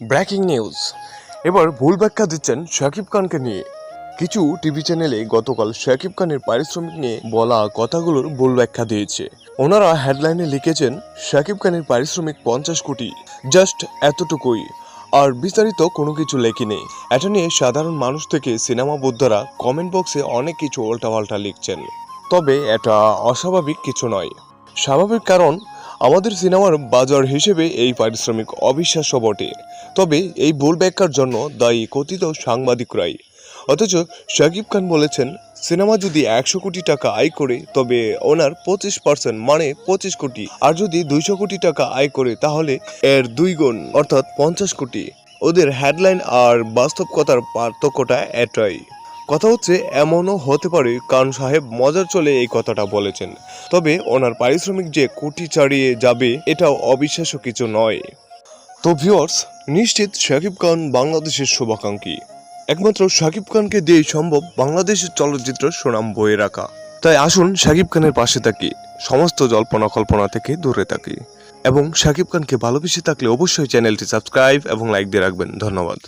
Breaking news. এবার ভুল ব্যাখ্যা দিচ্ছেন শাকিব খানকে নিয়ে। কিছু টিভি চ্যানেলে গতকাল শাকিব খানের পারিশ্রমিক নিয়ে বলা কথাগুলোর ভুল ব্যাখ্যা দিয়েছে। ওনারা হেডলাইনে লিখেছেন, শাকিব খানের পারিশ্রমিক পঞ্চাশ কোটি, জাস্ট এতটুকুই। আর বিস্তারিত কোনো কিছু লেখিনি এটা নিয়ে সাধারণ মানুষ থেকে সিনেমা বোদ্ধারা কমেন্ট বক্সে অনেক কিছু উল্টাপাল্টা লিখছেন। তবে এটা অস্বাভাবিক কিছু নয়। স্বাভাবিক কারণ আমাদের সিনেমার বাজার হিসেবে এই পারিশ্রমিক অবিশ্বাস্য বটে। তবে এই ভুল ব্যাখ্যার জন্য দায়ী কথিত সাংবাদিকরাই। অথচ শাকিব খান বলেছেন, সিনেমা যদি একশো কোটি টাকা আয় করে, তবে ওনার পঁচিশ পার্সেন্ট মানে পঁচিশ কোটি। আর যদি দুইশো কোটি টাকা আয় করে, তাহলে এর দুই গুণ, অর্থাৎ পঞ্চাশ কোটি। ওদের হেডলাইন আর বাস্তব কথার পার্থক্যটা এটাই। কথা হচ্ছে, এমনও হতে পারে কান সাহেব মজার চলে এই কথাটা বলেছেন। তবে ওনার পারিশ্রমিক যে কোটি ছাড়িয়ে যাবে এটাও অবিশ্বাস্য কিছু নয়। তো ভিওর্স নিশ্চিত শাকিব খান বাংলাদেশের শুভাকাঙ্ক্ষী। একমাত্র শাকিব খানকে দিয়ে সম্ভব বাংলাদেশের চলচ্চিত্র সুনাম বয়ে রাখা। তাই আসুন শাকিব খানের পাশে থাকি, সমস্ত জল্পনা কল্পনা থেকে দূরে থাকি। এবং শাকিব খানকে ভালোবেসে থাকলে অবশ্যই চ্যানেলটি সাবস্ক্রাইব এবং লাইক দিয়ে রাখবেন। ধন্যবাদ।